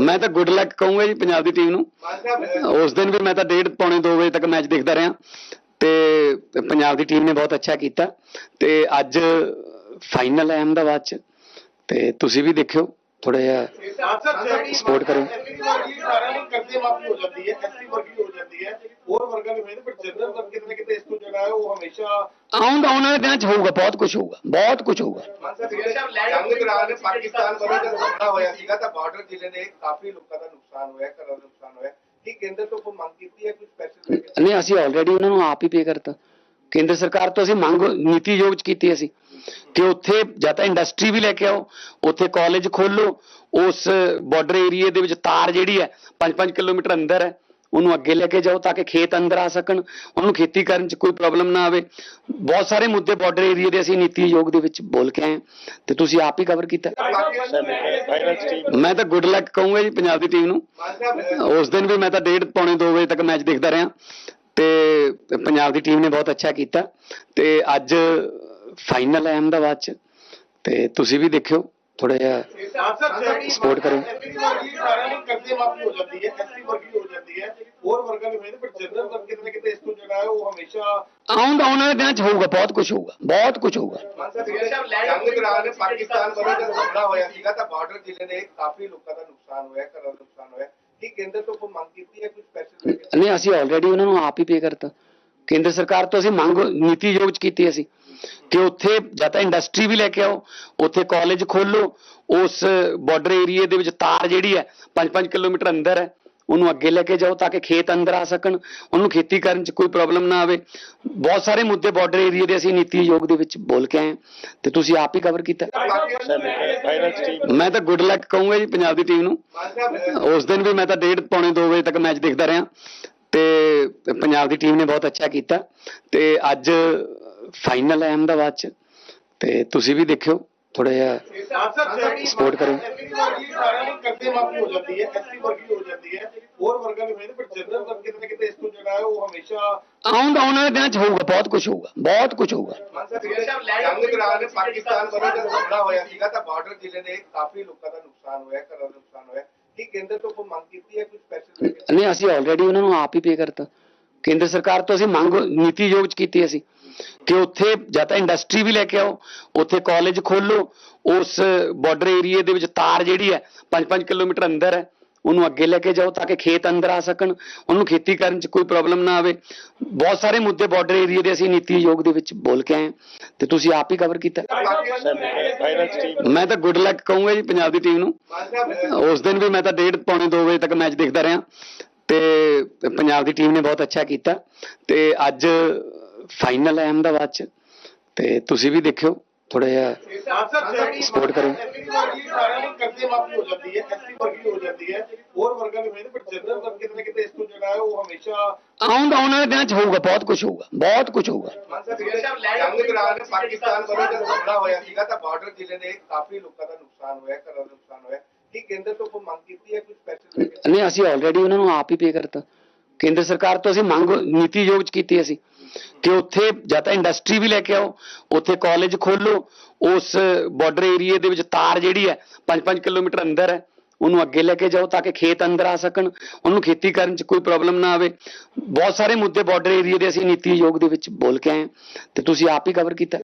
ਮੈਂ ਤਾਂ good luck ਕਹੂੰਗਾ ਜੀ ਪੰਜਾਬ ਦੀ ਟੀਮ ਨੂੰ। ਉਸ ਦਿਨ ਵੀ ਮੈਂ ਤਾਂ ਡੇਢ ਪੌਣੇ 2 ਵਜੇ ਤੱਕ ਮੈਚ ਦੇਖਦਾ ਰਿਹਾ। ਤੇ ਪੰਜਾਬ ਦੀ ਟੀਮ ਨੇ ਬਹੁਤ ਅੱਛਾ ਕੀਤਾ। ਤੇ ਅੱਜ ਫਾਈਨਲ ਹੈ ਅਹਿਮਦਾਬਾਦ ਚ। ਤੇ ਤੁਸੀਂ ਵੀ ਦੇਖਿਓ। ਥੋੜਾ ਜਿਹਾ ਸਪੋਰਟ ਕਰੋ ਸਾਰਿਆਂ ਨੂੰ ਕਰਦੇ ਮਾਫੀ ਹੋ ਜਾਂਦੀ ਹੈ ਐਸਸੀ ਵਰਗੀ ਹੋ ਜਾਂਦੀ ਹੈ ਹੋਰ ਵਰਗਾਂ ਦੀ ਹੋਈ ਪਰ ਜਨਰਲ ਵਰਗ ਕਿਤੇ ਨਾ ਕਿਤੇ ਇਸ ਤੋਂ ਜਿਹੜਾ ਹੈ ਉਹ ਹਮੇਸ਼ਾ ਆਉਣ ਆਉਣ ਵਾਲੇ ਦਿਨਾਂ ਚ ਹੋਊਗਾ ਬਹੁਤ ਕੁਝ ਹੋਊਗਾ ਬਹੁਤ ਕੁਝ ਹੋਊਗਾ ਜੰਗ ਦੌਰਾਨ ਪਾਕਿਸਤਾਨ ਵੱਲੋਂ ਜਦੋਂ ਹਮਲਾ ਹੋਇਆ ਸੀਗਾ ਤਾਂ ਬਾਰਡਰ ਜ਼ਿਲ੍ਹੇ ਦੇ ਕਾਫੀ ਲੋਕਾਂ ਦਾ ਨੁਕਸਾਨ ਹੋਇਆ ਘਰਾਂ ਦਾ ਨੁਕਸਾਨ ਹੋਇਆ ਕੀ ਕੇਂਦਰ ਤੋਂ ਕੋਈ ਮੰਗ ਕੀਤੀ ਹੈ ਕੁਝ ਸਪੈਸ਼ਲ ਨਹੀਂ ਅਸੀਂ ਆਲਰੇਡੀ ਉਹਨਾਂ ਨੂੰ ਆਪ ਹੀ ਪੇ ਕਰਤਾ ਕੇਂਦਰ ਸਰਕਾਰ ਤੋਂ ਅਸੀਂ ਮੰਗ, ਨੀਤੀ ਯੋਗ ਚ ਕੀਤੀ ਅਸੀਂ। ਕਿ ਉੱਥੇ ਜਾਂ ਤਾਂ ਇੰਡਸਟਰੀ ਵੀ ਲੈ ਕੇ ਆਓ, ਉੱਥੇ ਕਾਲਜ ਖੋਲੋ ਉਸ ਬਾਰਡਰ ਏਰੀਏ ਦੇ ਵਿੱਚ ਤਾਰ ਜਿਹੜੀ ਹੈ 5-5 ਕਿਲੋਮੀਟਰ ਅੰਦਰ ਹੈ, ਉਹਨੂੰ ਅੱਗੇ ਲੈ ਕੇ ਜਾਓ ਤਾਂ ਕਿ ਖੇਤ ਅੰਦਰ ਆ ਸਕਣ, ਉਹਨੂੰ ਖੇਤੀ ਕਰਨ ਚ ਕੋਈ ਪ੍ਰੋਬਲਮ ਨਾ ਆਵੇ। ਬਹੁਤ ਸਾਰੇ ਮੁੱਦੇ ਬਾਰਡਰ ਏਰੀਏ ਦੇ ਅਸੀਂ ਨੀਤੀ ਆਯੋਗ ਦੇ ਵਿੱਚ ਬੋਲ ਕੇ ਆਏ ਹਾਂ। ਤੇ ਤੁਸੀਂ ਆਪ ਹੀ ਕਵਰ ਕੀਤਾ। ਮੈਂ ਤਾਂ ਗੁੱਡ ਲੱਕ ਕਹੂੰਗਾ ਜੀ, ਪੰਜਾਬ ਦੀ ਟੀਮ ਨੂੰ। ਉਸ ਦਿਨ ਵੀ ਮੈਂ ਤਾਂ ਡੇਢ ਪੌਣੇ 2 ਵਜੇ ਤੱਕ ਮੈਚ ਦੇਖਦਾ ਰਿਹਾ। ਤੇ ਪੰਜਾਬ ਦੀ ਟੀਮ ਨੇ ਬਹੁਤ ਅੱਛਾ ਕੀਤਾ ਤੇ ਅੱਜ ਫਾਈਨਲ ਹੈ ਅਹਿਮਦਾਬਾਦ ਚ। ਤੇ ਤੁਸੀਂ ਵੀ ਦੇਖਿਓ ਥੋੜਾ ਜਿਹਾ ਸਪੋਰਟ ਕਰੋ ਸਾਰਿਆਂ ਨੂੰ ਕਰਦੇ ਦਿਨਾਂ ਚ ਹੋਊਗਾ, ਬਹੁਤ ਕੁਝ ਹੋਊਗਾ, ਬਹੁਤ ਕੁਝ ਹੋਊਗਾ। ਜੰਗ ਦੌਰਾਨ ਪਾਕਿਸਤਾਨ ਵੱਲੋਂ ਜਦੋਂ ਹਮਲਾ ਹੋਇਆ ਸੀਗਾ ਤਾਂ ਬਾਰਡਰ ਜ਼ਿਲ੍ਹੇ ਦੇ ਕਾਫੀ ਲੋਕਾਂ ਦਾ ਨੁਕਸਾਨ ਹੋਇਆ, ਘਰਾਂ ਦਾ ਨੁਕਸਾਨ ਹੋਇਆ। ਕੀ ਕੇਂਦਰ ਤੋਂ ਕੋਈ ਮੰਗ ਕੀਤੀ ਹੈ ਕੁਝ ਸਪੈਸ਼ਲ ਨਹੀਂ ਅਸੀਂ ਆਲਰੇਡੀ ਉਹਨਾਂ ਨੂੰ ਆਪ ਹੀ ਪੇ ਕਰਤਾ। ਕੇਂਦਰ ਸਰਕਾਰ ਤੋਂ ਅਸੀਂ ਮੰਗ ਨੀਤੀ ਯੋਗ ਚ ਕੀਤੀ ਅਸੀਂ। ਕਿ ਉੱਥੇ ਜਾਂ ਤਾਂ ਇੰਡਸਟਰੀ ਵੀ ਲੈ ਕੇ ਆਓ ਉੱਥੇ ਕਾਲਜ ਖੋਲੋ ਉਸ ਬਾਰਡਰ ਏਰੀਏ ਦੇ ਵਿੱਚ ਤਾਰ ਜਿਹੜੀ ਹੈ 5-5 ਕਿਲੋਮੀਟਰ ਅੰਦਰ ਹੈ। ਉਹਨੂੰ ਅੱਗੇ ਲੈ ਕੇ ਜਾਓ ਤਾਂ ਕਿ ਖੇਤ ਅੰਦਰ ਆ ਸਕਣ, ਉਹਨੂੰ ਖੇਤੀ ਕਰਨ ਚ ਕੋਈ ਪ੍ਰੋਬਲਮ ਨਾ ਆਵੇ। ਬਹੁਤ ਸਾਰੇ ਮੁੱਦੇ ਬਾਰਡਰ ਏਰੀਏ ਦੇ ਅਸੀਂ ਨੀਤੀ ਯੋਗ ਦੇ ਵਿੱਚ ਬੋਲ ਕੇ ਆਏ ਹਾਂ। ਤੇ ਤੁਸੀਂ ਆਪ ਹੀ ਕਵਰ ਕੀਤਾ। ਮੈਂ ਤਾਂ ਗੁੱਡ ਲੱਕ ਕਹੂੰਗਾ ਜੀ ਪੰਜਾਬ ਦੀ ਟੀਮ ਨੂੰ। ਉਸ ਦਿਨ ਵੀ ਮੈਂ ਤਾਂ ਡੇਢ ਪੌਣੇ 2 ਵਜੇ ਤੱਕ ਮੈਚ ਦੇਖਦਾ ਰਿਹਾ। ਤੇ ਪੰਜਾਬ ਦੀ ਟੀਮ ਨੇ ਬਹੁਤ ਅੱਛਾ ਕੀਤਾ। ਤੇ ਅੱਜ ਫਾਈਨਲ ਹੈ ਅਹਿਮਦਾਬਾਦ ਚ। ਤੇ ਤੁਸੀਂ ਵੀ ਦੇਖਿਓ। ਥੋੜਾ ਜਿਹਾ ਸਪੋਰਟ ਕਰੋ। ਕਰਦੇ ਮਾਫੀ ਹੋ ਜਾਂਦੀ ਹੈ ਐਸਸੀ ਵਰਗੀ ਹੋ ਜਾਂਦੀ ਹੈ ਹੋਰ ਵਰਗਾਂ ਦੀ ਹੋਈ ਪਰ ਜਨਰਲ ਵਰਗ ਕਿਤੇ ਕਿਤੇ ਇਸ ਤੋਂ ਜਿਹੜਾ ਹੈ ਉਹ ਹਮੇਸ਼ਾ ਆਉਣ ਆਉਣ ਵਾਲੇ ਦਿਨਾਂ ਚ ਹੋਊਗਾ, ਬਹੁਤ ਕੁਝ ਹੋਊਗਾ, ਬਹੁਤ ਕੁਝ ਹੋਊਗਾ। ਜੰਗ ਦੌਰਾਨ ਪਾਕਿਸਤਾਨ ਵੱਲੋਂ ਜਦੋਂ ਹਮਲਾ ਹੋਇਆ ਸੀਗਾ ਤਾਂ ਬਾਰਡਰ ਜ਼ਿਲ੍ਹੇ ਦੇ ਕਾਫੀ ਲੋਕਾਂ ਦਾ ਨੁਕਸਾਨ ਹੋਇਆ ਘਰਾਂ ਦਾ ਨੁਕਸਾਨ ਹੋਇਆ ਕੀ ਕੇਂਦਰ ਤੋਂ ਕੋਈ ਮੰਗ ਕੀਤੀ ਹੈ ਕੁਝ ਸਪੈਸ਼ਲ ਨਹੀਂ, ਅਸੀਂ ਆਲਰੇਡੀ ਉਹਨਾਂ ਨੂੰ ਆਪ ਹੀ ਪੇ ਕਰਤਾ। ਕੇਂਦਰ ਸਰਕਾਰ ਤੋਂ ਅਸੀਂ ਮੰਗ, ਨੀਤੀ ਯੋਗ ਚ ਕੀਤੀ ਅਸੀਂ। ਕਿ ਉੱਥੇ ਜਾਂ ਤਾਂ ਇੰਡਸਟਰੀ ਵੀ ਲੈ ਕੇ ਆਓ, ਉੱਥੇ ਕਾਲਜ ਖੋਲੋ ਉਸ ਬਾਰਡਰ ਏਰੀਏ ਦੇ ਵਿੱਚ ਤਾਰ ਜਿਹੜੀ ਹੈ 5-5 ਕਿਲੋਮੀਟਰ ਅੰਦਰ ਹੈ, ਉਹਨੂੰ ਅੱਗੇ ਲੈ ਕੇ ਜਾਓ ਤਾਂ ਕਿ ਖੇਤ ਅੰਦਰ ਆ ਸਕਣ, ਉਹਨੂੰ ਖੇਤੀ ਕਰਨ ਚ ਕੋਈ ਪ੍ਰੋਬਲਮ ਨਾ ਆਵੇ। ਬਹੁਤ ਸਾਰੇ ਮੁੱਦੇ ਬਾਰਡਰ ਏਰੀਏ ਦੇ ਅਸੀਂ ਨੀਤੀ ਯੋਗ ਦੇ ਵਿੱਚ ਬੋਲ ਕੇ ਆਏ ਹਾਂ, ਤੇ ਤੁਸੀਂ ਆਪ ਹੀ ਕਵਰ ਕੀਤਾ। ਮੈਂ ਤਾਂ ਗੁੱਡ ਲੱਕ ਕਹੂੰਗਾ ਜੀ ਪੰਜਾਬ ਦੀ ਟੀਮ ਨੂੰ। ਉਸ ਦਿਨ ਵੀ ਮੈਂ ਤਾਂ ਡੇਢ ਪੌਣੇ 2 ਵਜੇ ਤੱਕ ਮੈਚ ਦੇਖਦਾ ਰਿਹਾ, ਤੇ ਪੰਜਾਬ ਦੀ ਟੀਮ ਨੇ ਬਹੁਤ ਅੱਛਾ ਕੀਤਾ, ਤੇ ਅੱਜ ਫਾਈਨਲ ਹੈ ਅਹਿਮਦਾਬਾਦ ਚ। ਤੇ ਤੁਸੀਂ ਵੀ ਦੇਖਿਓ ਥੋੜਾ ਜਿਹਾ ਸਪੋਰਟ ਕਰੋ। ਕਰਦੇ ਮਾਫੀ ਹੋ ਜਾਂਦੀ ਹੈ ਐਸਸੀ ਵਰਗੀ ਹੋ ਜਾਂਦੀ ਹੈ ਹੋਰ ਵਰਗਾਂ ਦੀ ਹੋਈ ਜਨਰਲ ਵਰਗ ਕਿਤੇ ਨਾ ਕਿਤੇ ਇਸ ਤੋਂ ਜਿਹੜਾ ਹੈ ਉਹ ਹਮੇਸ਼ਾ ਆਉਣ ਆਉਣ ਵਾਲੇ ਦਿਨਾਂ ਚ ਹੋਊਗਾ, ਬਹੁਤ ਕੁਝ ਹੋਊਗਾ, ਬਹੁਤ ਕੁਝ ਹੋਊਗਾ। ਜੰਗ ਦੌਰਾਨ ਪਾਕਿਸਤਾਨ ਵੱਲੋਂ ਜਦੋਂ ਹਮਲਾ ਹੋਇਆ ਸੀਗਾ ਤਾਂ ਬਾਰਡਰ ਜ਼ਿਲ੍ਹੇ ਦੇ ਕਾਫੀ ਲੋਕਾਂ ਦਾ ਨੁਕਸਾਨ ਹੋਇਆ ਘਰਾਂ ਦਾ ਨੁਕਸਾਨ ਹੋਇਆ ਕੀ ਕੇਂਦਰ ਤੋਂ ਮੰਗ ਕੀਤੀ ਹੈ ਕੁਝ ਸਪੈਸ਼ਲ ਨਹੀਂ, ਅਸੀਂ ਆਲਰੇਡੀ ਉਹਨਾਂ ਨੂੰ ਆਪ ਹੀ ਪੇ ਕਰਤਾ। ਕੇਂਦਰ ਸਰਕਾਰ ਤੋਂ ਅਸੀਂ ਮੰਗ, ਨੀਤੀ ਯੋਗ ਚ ਕੀਤੀ ਅਸੀਂ। ਕਿ ਉੱਥੇ ਜਾਂ ਤਾਂ ਇੰਡਸਟਰੀ ਵੀ ਲੈ ਕੇ ਆਓ, ਉੱਥੇ ਕਾਲਜ ਖੋਲੋ ਉਸ ਬਾਰਡਰ ਏਰੀਏ ਦੇ ਵਿੱਚ ਤਾਰ ਜਿਹੜੀ ਹੈ 5-5 ਕਿਲੋਮੀਟਰ ਅੰਦਰ ਹੈ, ਉਹਨੂੰ ਅੱਗੇ ਲੈ ਕੇ ਜਾਓ ਤਾਂ ਕਿ ਖੇਤ ਅੰਦਰ ਆ ਸਕਣ, ਉਹਨੂੰ ਖੇਤੀ ਕਰਨ ਚ ਕੋਈ ਪ੍ਰੋਬਲਮ ਨਾ ਆਵੇ। ਬਹੁਤ ਸਾਰੇ ਮੁੱਦੇ ਬਾਰਡਰ ਏਰੀਏ ਦੇ ਅਸੀਂ ਨੀਤੀ ਯੋਗ ਦੇ ਵਿੱਚ ਬੋਲ ਕੇ ਆਏ ਹਾਂ। ਤੇ ਤੁਸੀਂ ਆਪ ਹੀ ਕਵਰ ਕੀਤਾ।